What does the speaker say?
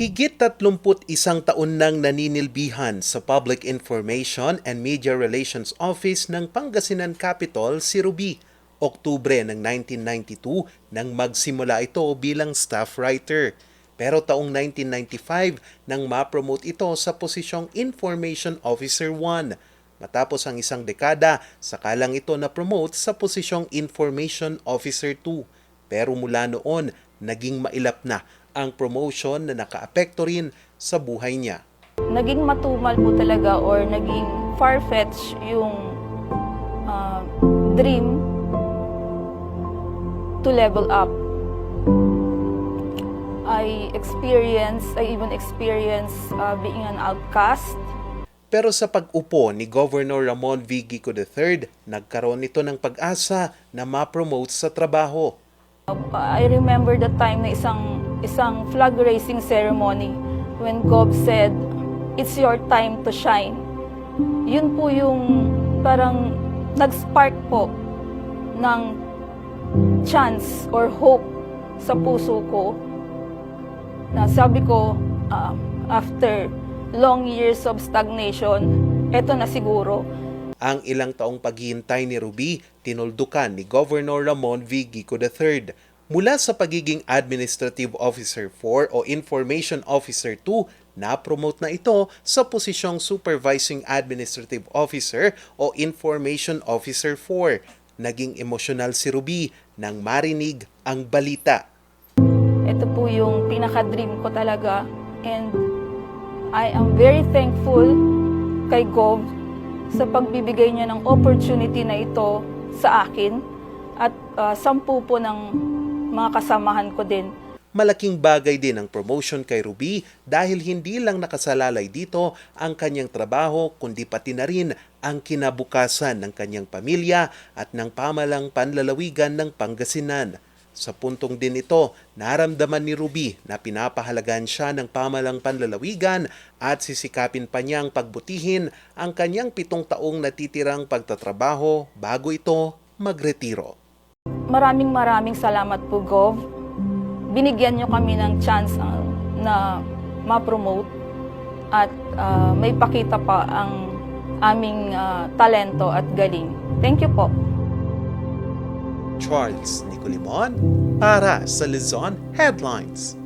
Higit 31 taon nang naninilbihan sa Public Information and Media Relations Office ng Pangasinan Capital si Ruby. Oktubre ng 1992 nang magsimula ito bilang staff writer. Pero taong 1995 nang ma-promote ito sa posisyong Information Officer 1. Matapos ang isang dekada, saka lang ito na-promote sa posisyong Information Officer 2. Pero mula noon, naging mailap na ang promotion na nakaapekto rin sa buhay niya. naging matumal po talaga or naging far-fetched yung uh, dream to level up. I experience, I even experience uh, being an outcast. Pero sa pag-upo ni Governor Ramon V. Gico III, nagkaroon ito ng pag-asa na ma-promote sa trabaho. Uh, I remember the time na isang, isang flag raising ceremony when Gov said, it's your time to shine. Yun po yung parang nag-spark po ng chance or hope sa puso ko na sabi ko, ah, after long years of stagnation, eto na siguro. Ang ilang taong paghihintay ni Ruby, tinuldukan ni Governor Ramon V. Gico III. Mula sa pagiging Administrative Officer 4 o Information Officer 2, na-promote na ito sa posisyong Supervising Administrative Officer o Information Officer 4. Naging emosyonal si Ruby nang marinig ang balita. Ito po yung pinaka-dream ko talaga. And I am very thankful kay Gov sa pagbibigay niya ng opportunity na ito sa akin at ah, sampu po ng mga kasamahan ko din. Malaking bagay din ang promotion kay Ruby dahil hindi lang nakasalalay dito ang kanyang trabaho kundi pati na rin ang kinabukasan ng kanyang pamilya at ng pamalang panlalawigan ng Pangasinan. Sa puntong din ito, naramdaman ni Ruby na pinapahalagan siya ng pamalang panlalawigan at sisikapin pa niyang pagbutihin ang kanyang pitong taong natitirang pagtatrabaho bago ito magretiro. Maraming maraming salamat po, Gov. Binigyan niyo kami ng chance ah, na ma-promote at ah, may pakita pa ang aming ah, talento at galing. Thank you po. Charles Nicolimon para sa Luzon Headlines.